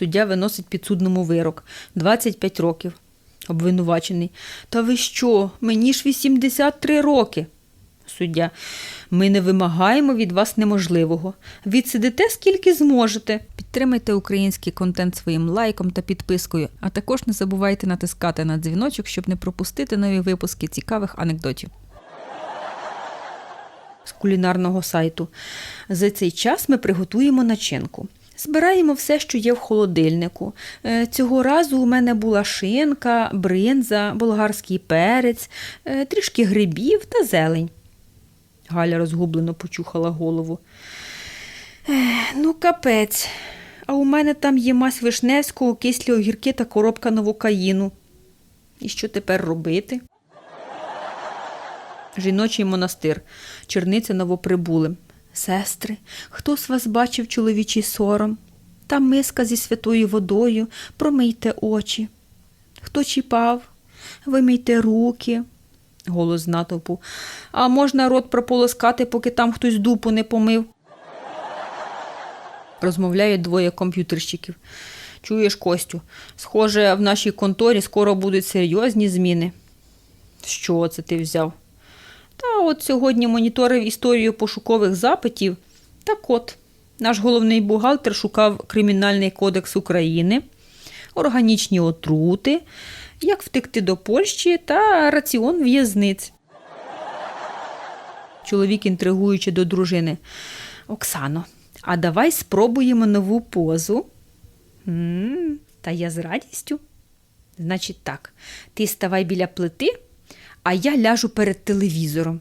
Суддя виносить підсудному вирок 25 років. Обвинувачений. Та ви що? Мені ж 83 роки. Суддя. Ми не вимагаємо від вас неможливого. Відсидите скільки зможете. Підтримайте український контент своїм лайком та підпискою, а також не забувайте натискати на дзвіночок, щоб не пропустити нові випуски цікавих анекдотів. З кулінарного сайту. За цей час ми приготуємо начинку. Збираємо все, що є в холодильнику. Е, Цього разу у мене була шинка, бринза, болгарський перець, е, трішки грибів та зелень. Галя розгублено почухала голову. Ну, капець. А у мене там є мась вишневського, кислі огірки та коробка новокаїну. І що тепер робити? Жіночий монастир, черниця новоприбулим. Сестри, хто з вас бачив чоловічий сором? Там миска зі святою водою, промийте очі. Хто чіпав? Вимийте руки. Голос з натовпу. А можна рот прополоскати, поки там хтось дупу не помив. Розмовляють двоє комп'ютерщиків. Чуєш, Костю, схоже, в нашій конторі скоро будуть серйозні зміни. Що це ти взяв? От сьогодні моніторив історію пошукових запитів. Так от, наш головний бухгалтер шукав Кримінальний кодекс України, органічні отрути, як втекти до Польщі та раціон в'язниць. Чоловік, інтригуючи до дружини. Оксано, а давай спробуємо нову позу. м та я з радістю. Значить так, ти ставай біля плити, а я ляжу перед телевізором.